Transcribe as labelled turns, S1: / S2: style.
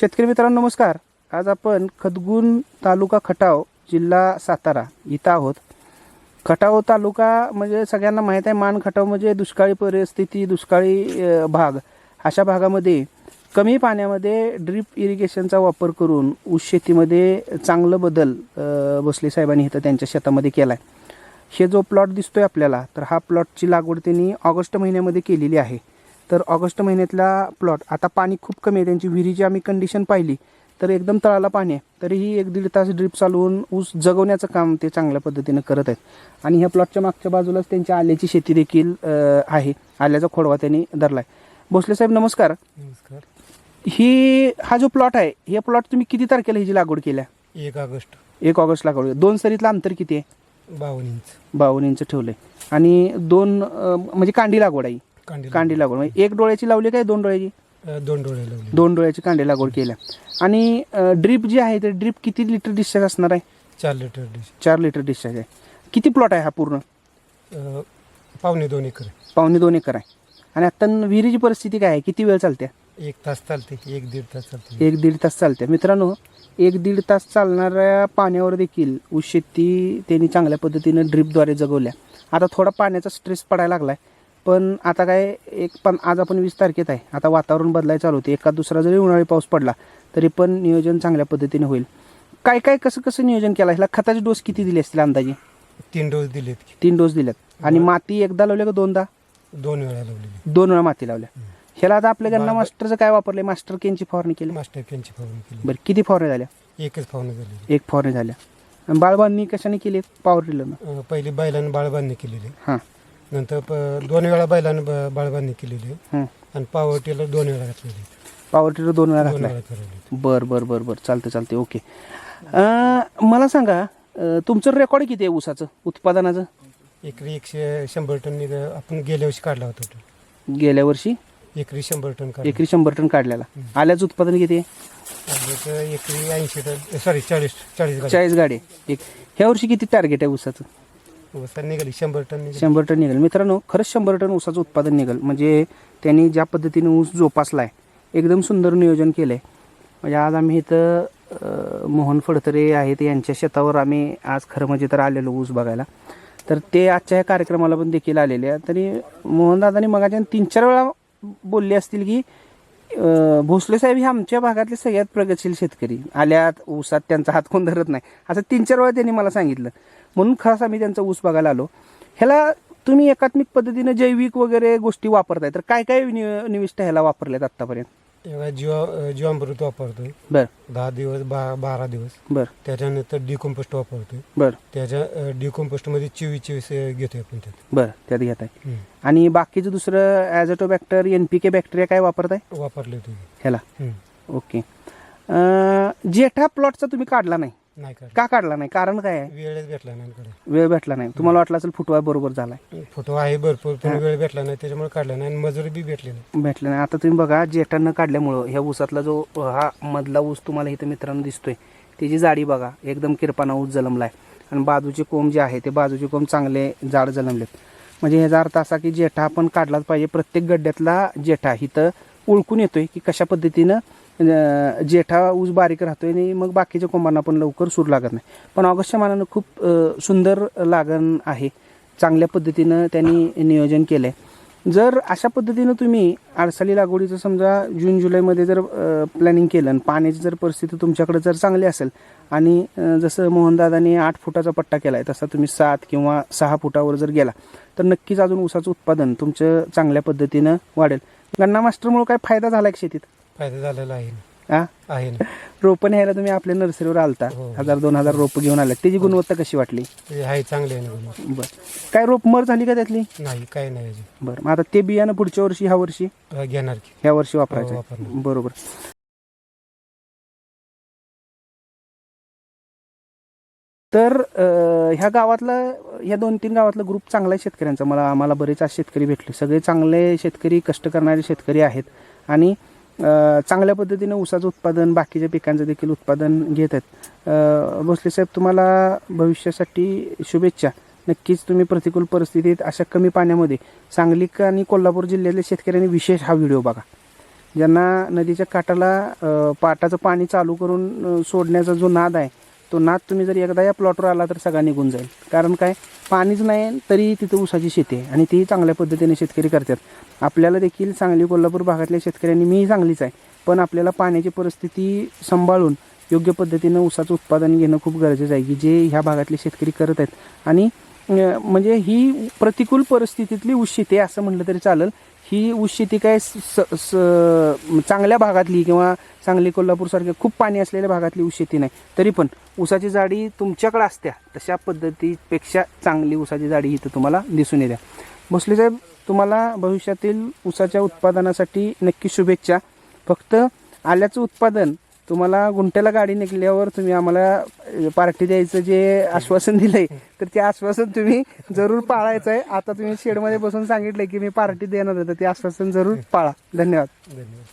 S1: शेतकरी मित्रांनो नमस्कार. आज आपण खदगुण तालुका खटाव जिल्हा सातारा इथं आहोत. खटाव तालुका म्हणजे सगळ्यांना माहीत आहे मान खटाव म्हणजे दुष्काळी परिस्थिती दुष्काळी भाग. अशा भागामध्ये कमी पाण्यामध्ये ड्रीप इरिगेशनचा वापर करून ऊस शेतीमध्ये चांगलं बदल भोसले साहेबांनी इथं त्यांच्या शेतामध्ये केला आहे हे जो प्लॉट दिसतोय आपल्याला तर हा प्लॉटची लागवड त्यांनी ऑगस्ट महिन्यामध्ये केलेली आहे. तर ऑगस्ट महिन्यातला प्लॉट आता पाणी खूप कमी आहे त्यांची विहिरीची आम्ही कंडिशन पाहिली तर एकदम तळाला पाणी आहे. तरीही एक दीड तास ड्रीप चालवून ऊस जगवण्याचं काम ते चांगल्या पद्धतीनं करत आहेत. आणि ह्या प्लॉटच्या मागच्या बाजूलाच त्यांची आल्याची शेती देखील आहे. आल्याचा खोडवा त्यांनी धरलाय. भोसले साहेब नमस्कार.
S2: नमस्कार.
S1: ही हा जो प्लॉट आहे हे प्लॉट तुम्ही किती तारखेला ह्याची लागवड केल्या?
S2: एक ऑगस्ट.
S1: एक ऑगस्ट लागवड. दोन सरीतलं अंतर किती आहे?
S2: बावन्न इंच
S1: बावन्न इंच ठेवलंय. आणि दोन अं, म्हणजे कांडी लागवड आहे.
S2: कांडी
S1: कांडी लागवड. म्हणजे एक डोळ्याची लावली काय दोन डोळ्याची?
S2: अ, दोन डोळे लावले.
S1: दोन डोळ्याची कांडी लागवड केल्या. आणि ड्रीप जी आहे ते ड्रीप किती लिटर डिस्चार्ज असणार आहे?
S2: चार लिटर डिश
S1: चार लिटर डिस्चार्ज आहे. किती प्लॉट आहे हा पूर्ण?
S2: अ, पावणे दोन एकर
S1: पावणे दोन एकर आहे. आणि आता विहिरीची परिस्थिती काय आहे? किती वेळ चालते
S2: एक तास चालते एक दीड तास चालते.
S1: एक दीड तास चालते. मित्रांनो एक दीड तास चालणाऱ्या पाण्यावर देखील ऊस शेती त्यांनी चांगल्या पद्धतीनं ड्रीपद्वारे जगवल्या. आता थोडा पाण्याचा स्ट्रेस पडायला लागलाय. पण आता काय एक पण आज आपण वीस तारखेत आहे. आता वातावरण बदलायला चालू होते. एका दुसरा जरी उन्हाळी पाऊस पडला तरी पण नियोजन चांगल्या पद्धतीने होईल. काय काय कसं कसं नियोजन केलं? ह्याला खताचे डोस किती दिले असतील अंदाजे?
S2: तीन डोस दिलेत.
S1: तीन डोस दिल्यात आणि माती एकदा लावल्या का दोनदा?
S2: दोन वेळा लावलेली.
S1: दोन वेळा माती लावल्या. ह्याला आता आपल्या गन्ना मास्टरचं काय वापरलंय मास्टर केनची फवारणी केली.
S2: मास्टर कॅनची फवारणी केली.
S1: बरं किती फवारणी झाल्या?
S2: एकच फवारणी झालेली
S1: एक फवारणी झाल्या. आणि बाळबांनी कशाने केली? पॉवर टिलरनं
S2: अ, पहिली बैलानं बाळबांनी केलेली.
S1: हां.
S2: नंतर प- दोन वेळा बैलानं ब- बाळबांनी केलेली.
S1: हं.
S2: आणि पावर टेलर दोन वेळा घातलेली.
S1: पॉवर टिलर दोन वेळा
S2: दोन
S1: घातला
S2: वेळा फिरवली
S1: बर बर बर बर. चालते चालते ओके अं, मला सांगा अं, तुमचं रेकॉर्ड किती आहे ऊसाचं उत्पादनाचं?
S2: एकरी एकशे शंभर टन निघ- आपण गेल्या वर्षी काढला होता तो.
S1: गेल्या वर्षी?
S2: एकरी शंभर टन काढला.
S1: एकरी शंभर टन काढलेला. आल्याचं उत्पादन किती आहे?
S2: एकरी ऐंशी टन सॉरी चाळीस चाळीस गाडी.
S1: चाळीस गाडी. आहे. एक ह्या वर्षी किती टार्गेट आहे ऊसाचं?
S2: ऊसात निघाली शंभर टन निघाली.
S1: शंभर टन निघेल. मित्रांनो खरंच शंभर टन ऊसाचं उत्पादन निघेल. म्हणजे त्यांनी ज्या पद्धतीने ऊस जोपासला आहे एकदम सुंदर नियोजन केलं आहे म्हणजे आज आम्ही इथं अं, मोहन फडतरे आहेत यांच्या शेतावर आम्ही आज खरं म्हणजे तर आलेलो ऊस बघायला. तर ते आजच्या या कार्यक्रमाला पण देखील आलेले आहेत. तरी मोहनदादांनी मगाच्या तीन चार वेळा बोलले असतील की भोसले साहेब हे आमच्या भागातले सगळ्यात प्रगतशील शेतकरी. आल्यात ऊसात त्यांचा हात कोण धरत नाही. असं तीन चार वेळा त्यांनी मला सांगितलं. म्हणून खास आम्ही त्यांचा ऊस बघायला आलो. ह्याला तुम्ही एकात्मिक पद्धतीनं जैविक वगैरे गोष्टी वापरताय. तर काय काय निविष्ट ह्याला वापरल्यात आतापर्यंत
S2: एवढा जीवा जीवामृत वापरतोय.
S1: बर.
S2: दहा दिवस बा बारा दिवस.
S1: बर.
S2: त्याच्यानंतर डिकम्पोस्ट वापरतोय.
S1: बर.
S2: त्याच्या डिकम्पोस्टमध्ये चोवीस चोवीस घेतोय आपण त्यात.
S1: बर त्यात घेत आहे
S2: हम्म.
S1: आणि बाकीचं दुसरं azotobacter N P K bacteria काय वापरताय?
S2: वापरले तुम्ही.
S1: ह्याला. ओके. अं, जेठा प्लॉटचा तुम्ही काढला नाही.
S2: नाही काढलं
S1: का काढला नाही? कारण काय आहे?
S2: वेळच भेटला नाही कडे
S1: वेळ भेटला नाही. तुम्हाला वाटलं असेल फुटवा बरोबर झालाय.
S2: फोटो आहे भरपूर पण वेळ भेटला नाही त्याच्यामुळे काढला नाही आणि मजुरी बी भेटली नाही.
S1: भेटलं नाही. आता तुम्ही बघा जेठानं काढल्यामुळं ह्या ऊसातला जो हा मधला ऊस तुम्हाला इथं मित्रांनो दिसतोय त्याची जाडी बघा एकदम किरपाना ऊस जलमलाय. आणि बाजूचे कोंब जे आहे ते बाजूचे कोंब चांगले जाड जलमलेत. म्हणजे ह्याचा अर्थ असा की जेठा आपण काढलाच पाहिजे. प्रत्येक गड्ड्यातला जेठा इथं ओळखून येतोय की कशा पद्धतीनं जेठा ऊस बारीक राहतोय आणि मग बाकीच्या कोंबांना पण लवकर सूर लागत नाही. पण ऑगस्टच्या मानानं खूप सुंदर लागण आहे. चांगल्या पद्धतीनं त्यांनी नियोजन केलंय. जर अशा पद्धतीनं तुम्ही आडसाली लागवडीचं समजा जून जुलैमध्ये जर प्लॅनिंग केलं आणि पाण्याची जर परिस्थिती तुमच्याकडे जर चांगली असेल आणि जसं मोहनदादांनी आठ फुटाचा पट्टा केला आहे तसा तुम्ही सात किंवा सहा फुटावर जर गेला तर नक्कीच अजून ऊसाचं उत्पादन तुमचं चांगल्या पद्धतीनं वाढेल. गन्ना मास्टरमुळे काय फायदा झाला आहे शेतीत?
S2: फायदा झालेला आहे ना.
S1: हा?
S2: आहे ना.
S1: रोपं न्यायला तुम्ही आपल्या नर्सरीवर आलता.
S2: हो.
S1: हजार दोन हजार रोपं घेऊन आल्या त्याची गुणवत्ता कशी वाटली?
S2: ते आहे चांगले आहे ना.
S1: बरं. काय रोप मर झाली का त्यातली?
S2: नाही काही नाही अजून.
S1: बरं. मग आता ते बियाणं पुढच्या वर्षी ह्या वर्षी?
S2: घेणार की.
S1: ह्या वर्षी
S2: हो,
S1: वापरायचं.
S2: वापरणार.
S1: बरोबर. तर अं, ह्या गावातलं ह्या दोन तीन गावातलं ग्रुप चांगला आहे शेतकऱ्यांचा. मला आम्हाला बरेच आज शेतकरी भेटले. सगळे चांगले शेतकरी कष्ट करणारे शेतकरी आहेत. आणि चांगल्या पद्धतीनं ऊसाचं उत्पादन बाकीच्या पिकांचं देखील उत्पादन घेत आहेत. भोसले साहेब तुम्हाला भविष्यासाठी शुभेच्छा. नक्कीच तुम्ही प्रतिकूल परिस्थितीत अशा कमी पाण्यामध्ये सांगली आणि कोल्हापूर जिल्ह्यातल्या शेतकऱ्यांनी विशेष हा व्हिडिओ बघा. ज्यांना नदीच्या काठाला पाटाचं पाणी चालू करून सोडण्याचा जो नाद आहे तो नाद तुम्ही जर एकदा या प्लॉटवर आला तर सगळा निघून जाईल. कारण काय? पाणीच नाही तरी तिथं ऊसाची शेती आहे आणि तीही चांगल्या पद्धतीने शेतकरी करतात. आपल्याला देखील सांगली कोल्हापूर भागातल्या शेतकऱ्यांनी मीही चांगलीच आहे. पण आपल्याला पाण्याची परिस्थिती सांभाळून योग्य पद्धतीनं ऊसाचं उत्पादन घेणं खूप गरजेचं आहे की जे ह्या भागातले शेतकरी करत आहेत. आणि म्हणजे ही प्रतिकूल परिस्थितीतली ऊस असं म्हटलं तरी चालेल. ही उशिती काय स- स- स- चांगल्या भागातली किंवा सांगली कोल्हापूरसारख्या खूप पाणी असलेल्या भागातली ऊस नाही. तरी पण ऊसाची जाडी तुमच्याकडे असत्या तशा पद्धतीपेक्षा चांगली ऊसाची जाडी इथं तुम्हाला दिसून येत्या. भोसले साहेब तुम्हाला भविष्यातील ऊसाच्या उत्पादनासाठी नक्की शुभेच्छा. फक्त आल्याचं उत्पादन तुम्हाला गुंट्याला गाडी निघल्यावर तुम्ही आम्हाला पार्टी द्यायचं जे आश्वासन दिलंय तर ते आश्वासन तुम्ही जरूर पाळायचं आहे आता तुम्ही शेडमध्ये बसून सांगितलंय की मी पार्टी देणार आहे तर ते आश्वासन जरूर पाळा. धन्यवाद.
S2: धन्यवाद.